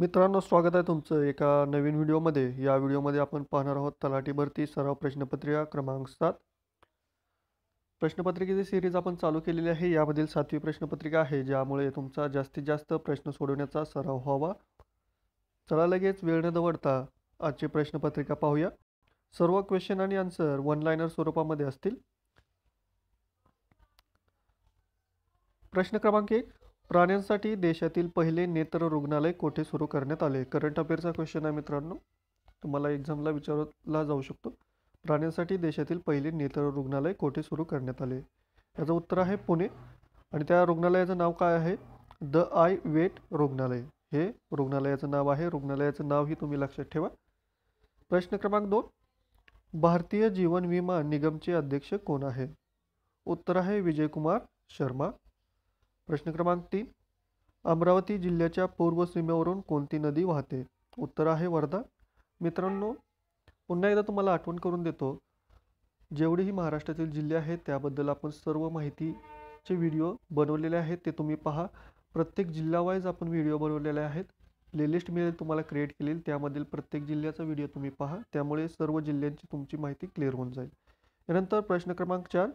मित्रांनो स्वागत आहे तुमचं एका नवीन व्हिडिओमध्ये. या व्हिडिओमध्ये आपण पाहणार आहोत तलाठी भरती सराव प्रश्नपत्रिका क्रमांक सात. प्रश्नपत्रिकेची सिरीज आपण चालू केलेली आहे. यामधील सातवी प्रश्नपत्रिका आहे ज्यामुळे तुमचा जास्तीत जास्त प्रश्न सोडवण्याचा सराव व्हावा. चला लगेच वेळ न दवडता आजची प्रश्नपत्रिका पाहूया. सर्व क्वेश्चन आणि आन्सर वन लायनर स्वरूपामध्ये असतील. प्रश्न क्रमांक एक. प्राण्यांसाठी देशातील पहिले नेत्र रुग्णालय कोठे सुरू करण्यात आले? करंट अफेअरचा क्वेश्चन आहे मित्रांनो. तुम्हाला एक्झामला विचारला जाऊ शकतो. प्राण्यांसाठी देशातील पहिले नेत्र रुग्णालय कोठे सुरू करण्यात आले? याचं उत्तर आहे पुणे. आणि त्या रुग्णालयाचं नाव काय आहे? द आय वेट रुग्णालय. हे रुग्णालयाचं नाव आहे. रुग्णालयाचं नावही तुम्ही लक्षात ठेवा. प्रश्न क्रमांक दोन. भारतीय जीवन विमा निगमचे अध्यक्ष कोण आहे? उत्तर आहे विजयकुमार शर्मा. प्रश्न क्रमांक तीन. अमरावती जिल्ह्याच्या पूर्व सीमेवरून कोणती नदी वाहते? उत्तर आहे वर्धा. मित्रांनो पुन्हा एकदा तुम्हाला आठवण करून देतो जेवढेही महाराष्ट्रातील जिल्हे आहेत त्याबद्दल आपण सर्व माहितीचे व्हिडिओ बनवलेले आहेत ते तुम्ही पहा. प्रत्येक जिल्ह्यावाईज आपण व्हिडिओ बनवलेले आहेत. प्लेलिस्ट मिळेल तुम्हाला क्रिएट केलेली त्यामधील प्रत्येक जिल्ह्याचा व्हिडिओ तुम्ही पहा. त्यामुळे सर्व जिल्ह्यांची तुमची माहिती क्लिअर होऊन जाईल. यानंतर प्रश्न क्रमांक चार.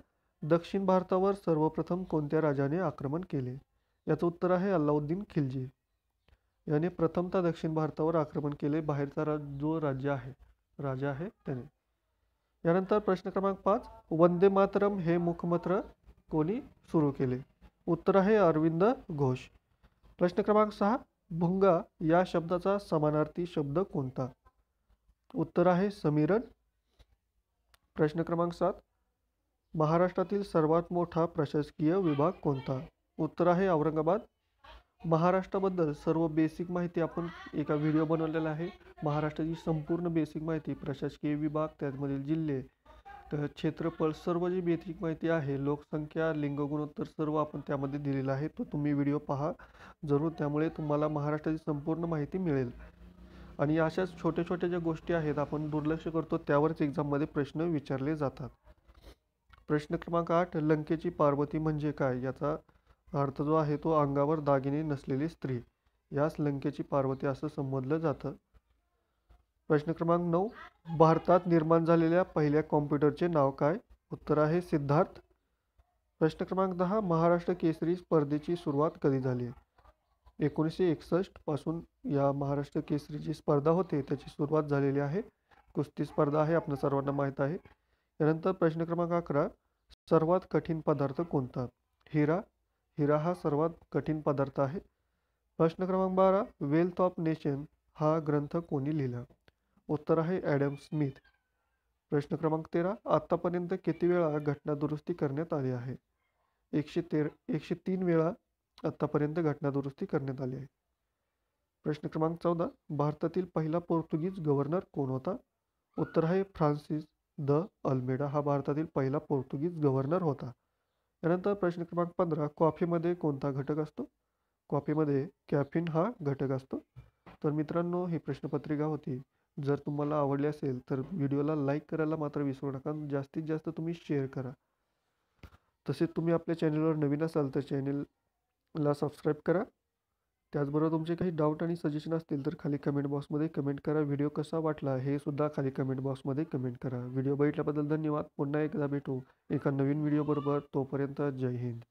दक्षिण भारतावर सर्वप्रथम कोणत्या राजाने आक्रमण केले? याचं उत्तर आहे अल्लाउद्दीन खिलजी. याने प्रथमतः दक्षिण भारतावर आक्रमण केले. बाहेरचा रा जो राज्य आहे राजा आहे त्याने. यानंतर प्रश्न क्रमांक पाच वंदे मातरम हे मुखमत्र कोणी सुरू केले? उत्तर आहे अरविंद घोष. प्रश्न क्रमांक सहा भुंगा या शब्दाचा समानार्थी शब्द कोणता? उत्तर आहे समीरण प्रश्न क्रमांक सात महाराष्ट्रातील सर्वात मोठा प्रशासकीय विभाग कोणता? उत्तर आहे औरंगाबाद. महाराष्ट्राबद्दल सर्व बेसिक माहिती आपण एका व्हिडिओ बनवलेला आहे. महाराष्ट्राची संपूर्ण बेसिक माहिती प्रशासकीय विभाग त्यामधील जिल्हे तर क्षेत्रफळ सर्व जी बेसिक माहिती आहे लोकसंख्या लिंग गुणोत्तर सर्व आपण त्यामध्ये दिलेलं आहे. तो तुम्ही व्हिडिओ पहा. जरूर त्यामुळे तुम्हाला महाराष्ट्राची संपूर्ण माहिती मिळेल. आणि अशाच छोट्या छोट्या ज्या गोष्टी आहेत आपण दुर्लक्ष करतो त्यावरच एक्झाममध्ये प्रश्न विचारले जातात. प्रश्न क्रमांक आठ लंकेची पार्वती म्हणजे काय? याचा अर्थ जो आहे तो अंगावर दागिने नसलेली स्त्री. यास लंकेची पार्वती असं संबोधलं जातं. प्रश्न क्रमांक नऊ भारतात निर्माण झालेल्या पहिल्या कॉम्प्युटरचे नाव काय? उत्तर आहे सिद्धार्थ. प्रश्न क्रमांक दहा महाराष्ट्र केसरी स्पर्धेची सुरुवात कधी झाली? एकोणीसशे एकसष्टपासून या महाराष्ट्र केसरीची स्पर्धा होते त्याची सुरुवात झालेली आहे. कुस्ती स्पर्धा आहे आपल्या सर्वांना माहीत आहे. त्यानंतर प्रश्न क्रमांक अकरा सर्वात कठीण पदार्थ कोणता? हिरा. हिरा हा सर्वात कठीण पदार्थ आहे. प्रश्न क्रमांक बारा वेल्थ ऑफ नेशन हा ग्रंथ कोणी लिहिला? उत्तर आहे ॲडम स्मिथ प्रश्न क्रमांक तेरा आत्तापर्यंत किती वेळा घटना दुरुस्ती करण्यात आली आहे? एकशे तेर एकशे तीन वेळा आत्तापर्यंत घटना दुरुस्ती करण्यात आली आहे. प्रश्न क्रमांक चौदा भारतातील पहिला पोर्तुगीज गव्हर्नर कोण होता? उत्तर आहे फ्रान्सिस द अल्मेडा हा भारतातील पहिला पोर्तुगीज गव्हर्नर होता. यानंतर प्रश्न क्रमांक पंधरा कॉफीमध्ये कोणता घटक असतो? कॉफीमध्ये कॅफिन हा घटक असतो. तर मित्रांनो ही प्रश्नपत्रिका होती. जर तुम्हाला आवडली असेल तर व्हिडिओला लाईक करायला मात्र विसरू नका जास्तीत जास्त तुम्ही शेअर करा. तसेच तुम्ही आपल्या चॅनलवर नवीन असाल तर चॅनलला सबस्क्राईब करा. त्याचबरोबर तुमचे काही डाऊट आणि सजेशन असतील तर खाली कमेंट बॉक्समध्ये कमेंट करा. व्हिडिओ कसा वाटला हे सुद्धा खाली कमेंट बॉक्समध्ये कमेंट करा. व्हिडिओ बघितल्याबद्दल धन्यवाद. पुन्हा एकदा भेटू एका नवीन व्हिडिओबरोबर तोपर्यंत जय हिंद.